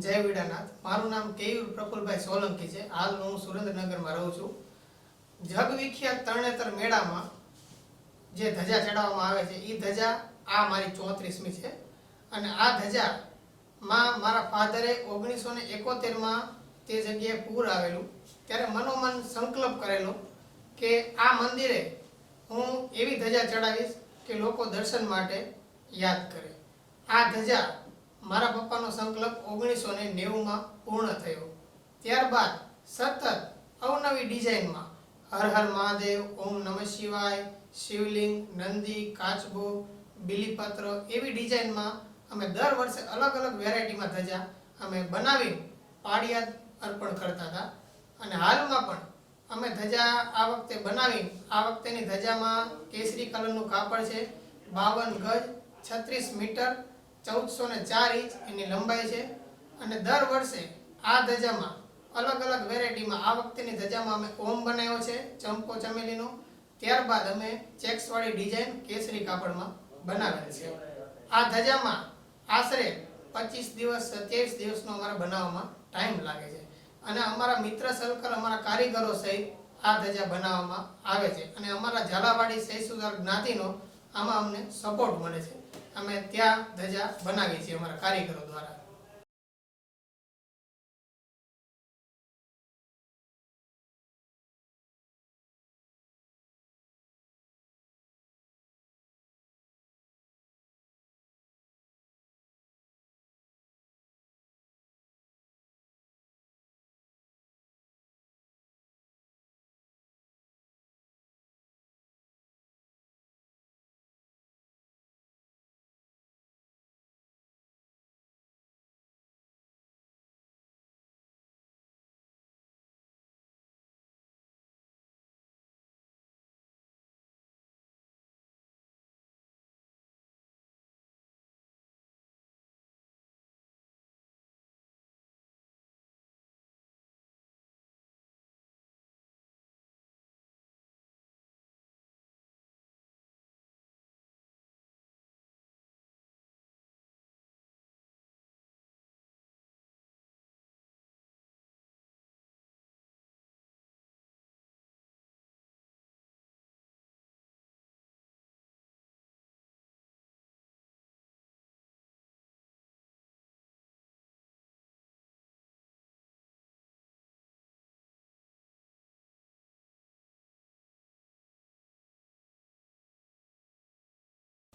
જય વિડાનાથ. મારું નામ કેયુર પ્રફુલભાઈ સોલંકી છે. હાલ હું સુરેન્દ્રનગરમાં રહું છું. જગવિખ્યાત તરણેતર મેળામાં જે ધજા ચડાવવામાં આવે છે એ ધજા આ મારી ચોત્રીસમી છે. અને આ ધજામાં મારા ફાધરે ઓગણીસો ને એકોતેરમાં તે જગ્યાએ પૂર આવેલું. ત્યારે મનોમન સંકલ્પ કરેલો કે આ મંદિરે હું એવી ધજા ચડાવીશ કે લોકો દર્શન માટે યાદ કરે. આ ધજા મારા પપ્પાનો સંકલ્પ ઓગણીસો ને નેવુંમાં પૂર્ણ થયો. ત્યારબાદ સતત અવનવી ડિઝાઇનમાં હર હર મહાદેવ, ઓમ નમઃ શિવાય, શિવલિંગ, નંદી, કાચબો, બીલીપત્ર એવી ડિઝાઇનમાં અમે દર વર્ષે અલગ અલગ વેરાયટીમાં ધજા અમે બનાવી પાડિયાદ અર્પણ કરતા હતા. અને હાલમાં પણ અમે ધજા આ વખતે બનાવી આ વખતેની ધજામાં કેસરી કલરનું કાપડ છે, બાવન ગજ, છત્રીસ મીટર ચૌદસો ને ચાર ઇંચ એની લંબાઈ છે અને દર વર્ષે આ ધજામાં અલગ અલગ વેરાયટીમાં આ વખતેની ધજામાં અમે ઓમ બનાવ્યો છે, ચંપો ચમેલીનો. ત્યારબાદ અમે ચેક્સવાળી ડિઝાઇન કેસરી કાપડમાં બનાવેલ છે. આ ધજામાં આશરે પચીસ દિવસ, સત્યાવીસ દિવસનો અમારે બનાવવામાં ટાઈમ લાગે છે. અને અમારા મિત્ર સર્કલ, અમારા કારીગરો સહિત આ ધજા બનાવવામાં આવે છે. અને અમારા ઝાલાવાડી સહીસુદાર જ્ઞાતિનો આમાં અમને સપોર્ટ મળે છે. અમે ત્યાં ધજા બનાવીએ છીએ અમારા કારીગરો દ્વારા.